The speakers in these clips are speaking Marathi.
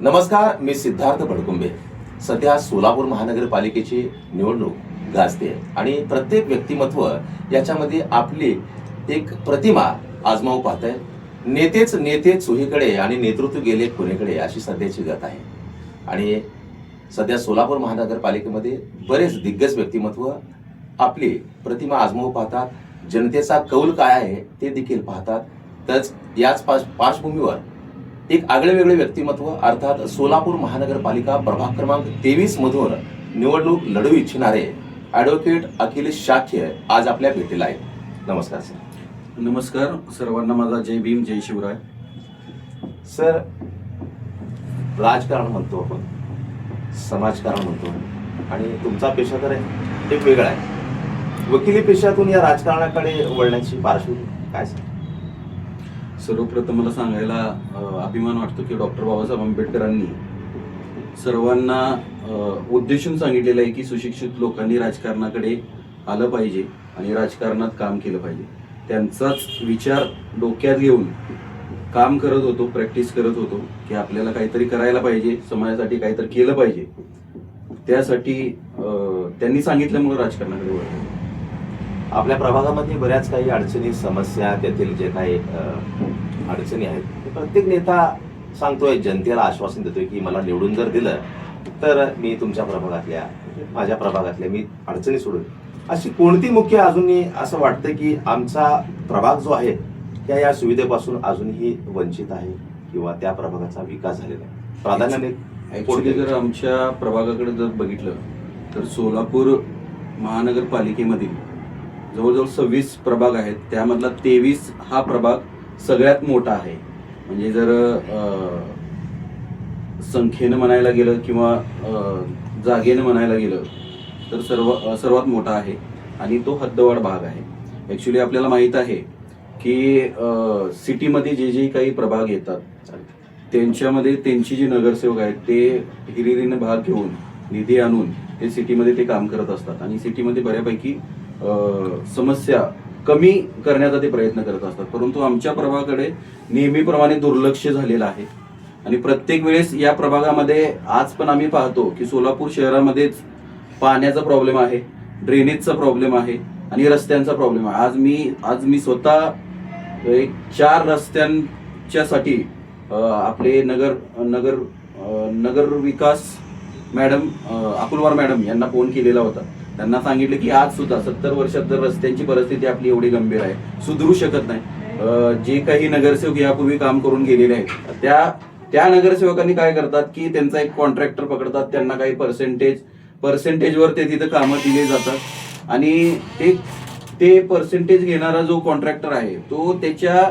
नमस्कार मी सिद्धार्थ भडकुंबे सध्या सोलापूर महानगरपालिकेची निवडणूक गाजते आणि प्रत्येक व्यक्तिमत्व याच्यामध्ये आपली एक प्रतिमा आजमावू पाहत आहे नेतेच नेते चुहीकडे आणि नेतृत्व गेले पुणेकडे अशी सध्याची गत आहे. आणि सध्या सोलापूर महानगरपालिकेमध्ये बरेच दिग्गज व्यक्तिमत्व आपली प्रतिमा आजमावू पाहतात. जनतेचा कौल काय आहे ते देखील पाहतात. तरच याच पार्श्वभूमीवर एक आगळे वेगळे व्यक्तिमत्व अर्थात सोलापूर महानगरपालिका प्रभाग क्रमांक तेवीस मधून निवडणूक लढवू इच्छिणारे ऍडव्होकेट अखिलेश शाक्य आज आपल्या भेटीला आहेत. नमस्कार सर. नमस्कार. सर्वांना माझा जय भीम जय शिवराय. सर राजकारण म्हणतो आपण समाजकारण म्हणतो आणि तुमचा पेशा तर एक वेगळा आहे. वकिली पेशातून या राजकारणाकडे वळण्याची पार्श्वभूमी काय सर? सर्वप्रथम मला सांगायला अभिमान वाटतो की डॉक्टर बाबासाहेब आंबेडकरांनी सर्वांना उद्देशून सांगितलेलं आहे की सुशिक्षित लोकांनी राजकारणाकडे आलं पाहिजे आणि राजकारणात काम केलं पाहिजे. त्यांचाच विचार डोक्यात घेऊन काम करत होतो प्रॅक्टिस करत होतो की आपल्याला काहीतरी करायला पाहिजे समाजासाठी काहीतरी केलं पाहिजे. त्यासाठी त्यांनी सांगितल्यामुळे राजकारणाकडे वळलं. आपल्या प्रभागामध्ये बऱ्याच काही अडचणी समस्या त्यातील जे काही अडचणी आहेत. प्रत्येक नेता सांगतोय जनतेला आश्वासन देतोय की मला निवडून जर दिलं तर मी तुमच्या प्रभागातल्या माझ्या प्रभागातल्या मी अडचणी सोडून अशी कोणती मुख्य अजूनही असं वाटतं की आमचा प्रभाग जो आहे त्या या सुविधेपासून अजूनही वंचित आहे किंवा त्या प्रभागाचा विकास झालेला आहे? प्राधान्याने ऍक्च्युली जर आमच्या प्रभागाकडे जर बघितलं तर सोलापूर महानगरपालिकेमधील जवळजवळ सव्वीस प्रभाग आहेत. त्यामधला तेवीस हा प्रभाग सगळ्यात मोठा आहे. म्हणजे जर संख्येनं म्हणायला गेलं किंवा जागेनं म्हणायला गेलं तर सर्व सर्वात मोठा आहे. आणि तो हद्दवाढ भाग आहे. ॲक्च्युली आपल्याला माहीत आहे की सिटीमध्ये जे जे काही प्रभाग येतात त्यांच्यामध्ये त्यांची जी नगरसेवक आहेत ते हिरिरीनं भाग घेऊन निधी आणून ते सिटीमध्ये ते काम करत असतात. आणि सिटीमध्ये बऱ्यापैकी समस्या कमी करण्याचा ते प्रयत्न करत असतात. परंतु आमच्या प्रभागाकडे नेहमीप्रमाणे दुर्लक्ष झालेलं आहे. आणि प्रत्येक वेळेस या प्रभागामध्ये आज पण आम्ही पाहतो की सोलापूर शहरामध्येच पाण्याचा प्रॉब्लेम आहे ड्रेनेजचा प्रॉब्लेम आहे आणि रस्त्यांचा प्रॉब्लेम आहे. आज मी आज मी स्वतः एक चार रस्त्यांच्या साठी आपले नगर नगर नगर विकास मॅडम अकुलवार मॅडम यांना फोन केलेला होता. त्यांना सांगितलं की आज सुद्धा सत्तर वर्षात जर रस्त्यांची परिस्थिती आपली एवढी गंभीर आहे सुधरू शकत नाही. जे काही नगरसेवक यापूर्वी काम करून गेलेले आहेत त्या त्या नगरसेवकांनी काय करतात की त्यांचा एक कॉन्ट्रॅक्टर पकडतात त्यांना काही पर्सेंटेज पर्सेंटेजवर ते तिथं कामं दिले जातात. आणि ते ते पर्सेंटेज घेणारा जो कॉन्ट्रॅक्टर आहे तो त्याच्या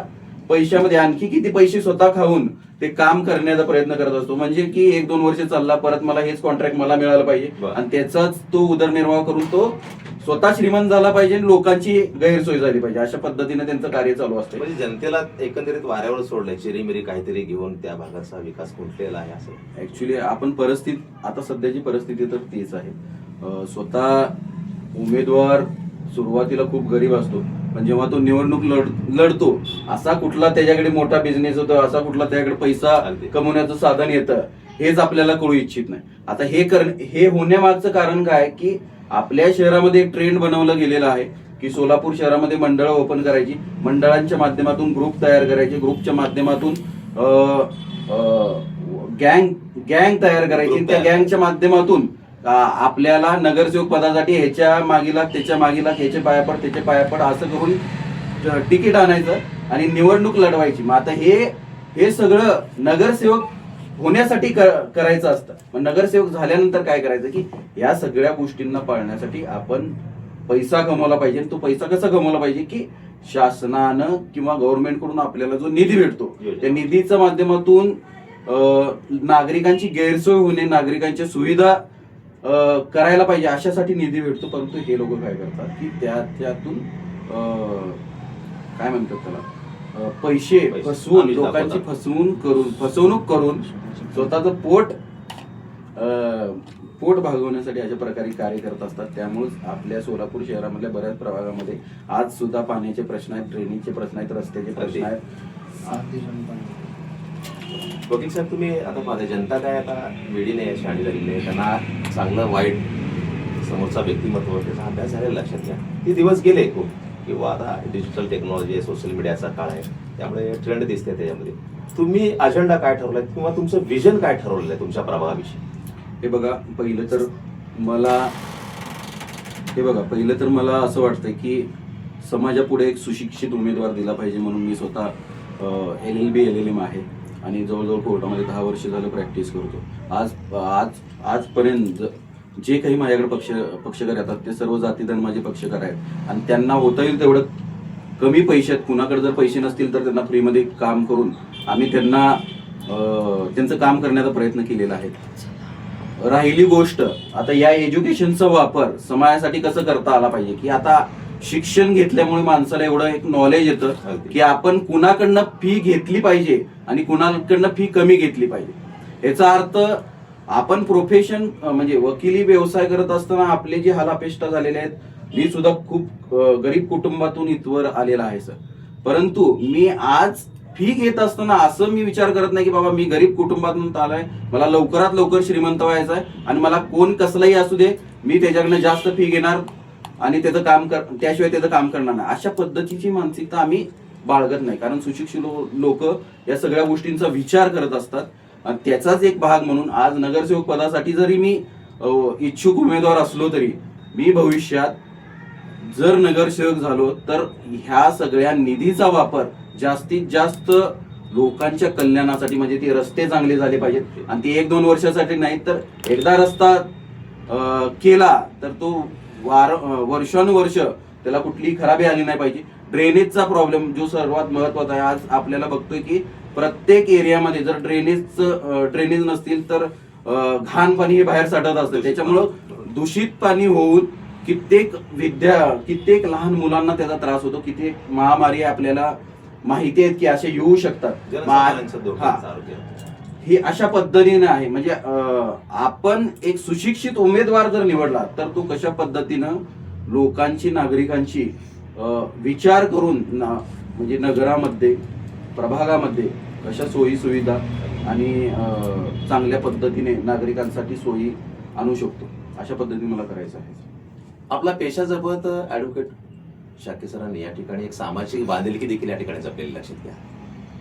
पैशामध्ये आणखी किती पैसे स्वतः खाऊन ते काम करण्याचा प्रयत्न करत असतो. म्हणजे की एक दोन वर्ष चालला परत मला हेच कॉन्ट्रॅक्ट मला मिळालं पाहिजे. आणि त्याचाच तो उदरनिर्वाह करून तो स्वतः श्रीमंत झाला पाहिजे आणि लोकांची गैरसोय झाली पाहिजे. अशा पद्धतीने त्यांचं कार्य चालू असते म्हणजे जनतेला एकंदरीत वाऱ्यावर सोडलंय. चिरीमिरी काहीतरी घेऊन त्या भागाचा विकास खुंटलेला आहे असं? ऍक्च्युली आपण परिस्थिती आता सध्याची परिस्थिती तर तीच आहे. स्वतः उमेदवार सुरुवातीला खूप गरीब असतो. पण जेव्हा तो निवडणूक लढ लढतो. असा कुठला त्याच्याकडे मोठा बिझनेस होतो असा कुठला त्याच्याकडे पैसा. कमवण्याचं साधन येतं हेच आपल्याला कळू इच्छित नाही. आता हे कर हे होण्यामागचं कारण काय की आपल्या शहरामध्ये एक ट्रेंड बनवलं गेलेलं आहे की सोलापूर शहरामध्ये मंडळं ओपन करायची. मंडळांच्या माध्यमातून ग्रुप तयार करायचे. ग्रुपच्या माध्यमातून गँग गँग तयार करायची. त्या. गँगच्या माध्यमातून आपल्याला नगरसेवक पदासाठी ह्याच्या मागीला त्याच्या मागीला ह्याचे पायापड त्याचे पायापड असं करून तिकीट आणायचं आणि निवडणूक लढवायची मग आता हे हे सगळं नगरसेवक होण्यासाठी कर- करायचं असतं मग नगरसेवक झाल्यानंतर काय करायचं की या सगळ्या गोष्टींना पाळण्यासाठी आपण पैसा कमवला पाहिजे तो पैसा कसा कमवला पाहिजे की शासनानं किंवा गव्हर्नमेंटकडून आपल्याला जो निधी भेटतो. त्या निधीच्या माध्यमातून नागरिकांची गैरसोय होणे नागरिकांच्या सुविधा करायला पाहिजे अशासाठी निधी भेटतो परंतु हे लोक काय करतात की त्या त्यातून अं, काय म्हणतात त्याला? पैसे. फसवून लोकांची. फसवून करून फसवणूक करून स्वतःचं पोट अं, पोट भागवण्यासाठी अशा प्रकारे कार्य करत असतात. त्यामुळेच आपल्या सोलापूर शहरामधल्या बऱ्याच प्रभागामध्ये आज सुद्धा पाण्याचे प्रश्न आहेत ड्रेनेजचे प्रश्न आहेत रस्त्याचे प्रश्न आहेत. वकील साहेब तुम्ही आता पाहता जनता काय आता शाणी झालेली आहे त्यांना चांगलं वाईट समोरचा व्यक्तिमत्व त्याचा अभ्यास झालेला लक्षात घ्या. ते दिवस गेले खूप किंवा आता डिजिटल टेक्नॉलॉजी आहे सोशल मीडियाचा काळ आहे. त्यामुळे ट्रेंड दिसते त्याच्यामध्ये. तुम्ही अजेंडा काय ठरवलाय किंवा तुमचं विजन काय ठरवलेलं आहे तुमच्या प्रभावाविषयी? हे बघा पहिलं तर मला हे बघा पहिलं तर मला असं वाटतं की समाजापुढे एक सुशिक्षित उमेदवार दिला पाहिजे म्हणून मी स्वतः L L B L L M आहे. आणि जवळजवळ कोर्टामध्ये दहा वर्ष झालं प्रॅक्टिस करतो. आज आज आजपर्यंत ज- जे काही माझ्याकडे पक्ष पक्षकार येतात ते सर्व जाती धर्माचे पक्षकार आहेत. आणि त्यांना होता येईल तेवढं कमी पैशात कुणाकडे जर पैसे नसतील तर त्यांना फ्रीमध्ये काम करून आम्ही त्यांना त्यांचं काम करण्याचा प्रयत्न केलेला आहे. राहिली गोष्ट आता या एज्युकेशनचा वापर समाजासाठी कसं करता आला पाहिजे? की आता शिक्षण घेतल्यामुळे माणसाला एवढं एक नॉलेज येतं. की आपण कुणाकडनं फी घेतली पाहिजे आणि कुणाकडनं फी कमी घेतली पाहिजे याचा अर्थ आपण प्रोफेशन म्हणजे वकिली व्यवसाय करत असताना आपले जे हालापेष्टा झालेले आहेत मी सुद्धा खूप गरीब कुटुंबातून इथवर आलेला आहे सर परंतु मी आज फी घेत असताना असं मी विचार करत नाही की बाबा मी गरीब कुटुंबातून आलोय मला लवकरात लवकर श्रीमंत व्हायचं आहे आणि मला कोण कसलंही असू दे मी त्याच्याकडनं जास्त फी घेणार आणि त्याचं काम कर त्याशिवाय त्याचं काम करणार नाही. अशा पद्धतीची मानसिकता आम्ही बाळगत नाही. कारण सुशिक्षित लोक या सगळ्या गोष्टींचा विचार करत असतात. आणि त्याचाच एक भाग म्हणून आज नगरसेवक पदासाठी जरी मी इच्छुक उमेदवार असलो तरी मी भविष्यात जर नगरसेवक झालो तर ह्या सगळ्या निधीचा वापर जास्तीत जास्त लोकांच्या कल्याणासाठी म्हणजे ते रस्ते चांगले झाले पाहिजेत. आणि ते एक दोन वर्षासाठी नाही तर एकदा रस्ता केला तर तो वार वर्षानुवर्ष त्याला कुठलीही खराबी आली नाही पाहिजे. ड्रेनेजचा प्रॉब्लेम जो सर्वात महत्त्वाचा आहे आज आपल्याला बघतोय की प्रत्येक एरियामध्ये जर ड्रेनेजचं ड्रेनेज नसतील तर घाण पाणी हे बाहेर साठत असतं. त्याच्यामुळं दूषित पाणी होऊन कित्येक विद्या कित्येक लहान मुलांना त्याचा त्रास होतो. कित्येक महामारी आपल्याला माहिती आहेत की असे येऊ शकतात. ही अशा पद्धतीने आहे. म्हणजे आपण एक सुशिक्षित उमेदवार जर निवडला तर तो कशा पद्धतीनं लोकांची नागरिकांची विचार करून ना- म्हणजे नगरामध्ये प्रभागामध्ये कशा सोयी सुविधा आणि चांगल्या पद्धतीने नागरिकांसाठी सोयी आणू शकतो? अशा पद्धतीने मला करायचं आहे. आपला पेशा जपत ॲडव्होकेट शाके सरांनी या ठिकाणी एक सामाजिक बांधिलकी देखील या ठिकाणी जपलेली लक्षात घ्या.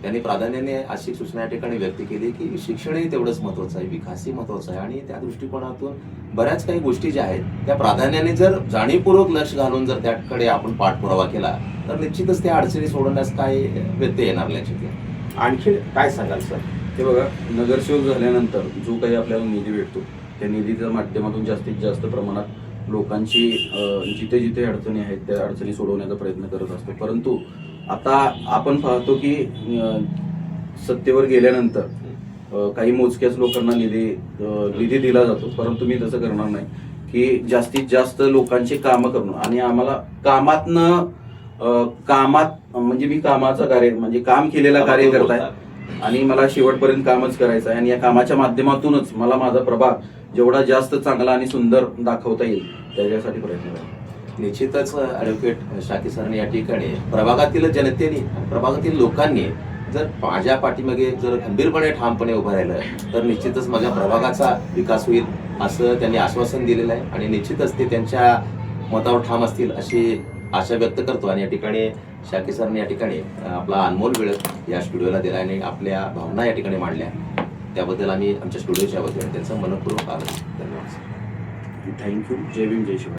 त्यांनी प्राधान्याने अशी सूचना या ठिकाणी व्यक्त केली की शिक्षणही तेवढंच महत्वाचं आहे विकासही महत्त्वाचा आहे. आणि त्या दृष्टिकोनातून बऱ्याच काही गोष्टी ज्या आहेत त्या प्राधान्याने जर जाणीवपूर्वक लक्ष घालून जर त्याकडे आपण पाठपुरावा केला तर निश्चितच त्या अडचणी सोडवण्यास काही व्यत्यय येणार नाही लक्षात आणखी काय सांगाल सर? हे बघा नगरसेवक झाल्यानंतर जो काही आपल्याला निधी भेटतो त्या निधीच्या माध्यमातून जास्तीत जास्त प्रमाणात लोकांची जिथे जिथे अडचणी आहेत त्या अडचणी सोडवण्याचा प्रयत्न करत असतो. परंतु आता आपण पाहतो की सत्तेवर गेल्यानंतर काही मोजक्याच लोकांना निधी निधी दिला जातो. परंतु मी तसं करणार नाही की जास्तीत जास्त लोकांची कामं करणं. आणि आम्हाला कामातनं कामात म्हणजे मी कामाचं कार्य म्हणजे काम केलेला कार्य करत आहे आणि मला शेवटपर्यंत कामच करायचं आहे. आणि या कामाच्या माध्यमातूनच मला माझा प्रभाग जेवढा जास्त चांगला आणि सुंदर दाखवता येईल त्याच्यासाठी प्रयत्न करेन. निश्चितच ॲडव्होकेट शाकी सरांनी या ठिकाणी प्रभागातील जनतेने प्रभागातील लोकांनी जर माझ्या पाठीमागे जर खंबीरपणे ठामपणे उभं राहिलं तर निश्चितच माझ्या प्रभागाचा विकास होईल असं त्यांनी आश्वासन दिलेलं आहे. आणि निश्चितच ते त्यांच्या मतावर ठाम असतील अशी आशा व्यक्त करतो. आणि या ठिकाणी शाकी सरांनी या ठिकाणी आपला अनमोल वेळ या स्टुडिओला दिला आणि आपल्या भावना या ठिकाणी मांडल्या. त्याबद्दल आम्ही आमच्या स्टुडिओच्या वतीने त्यांचं मनपूर्वक आभार. धन्यवाद थँक्यू जय भीम जय शिवाय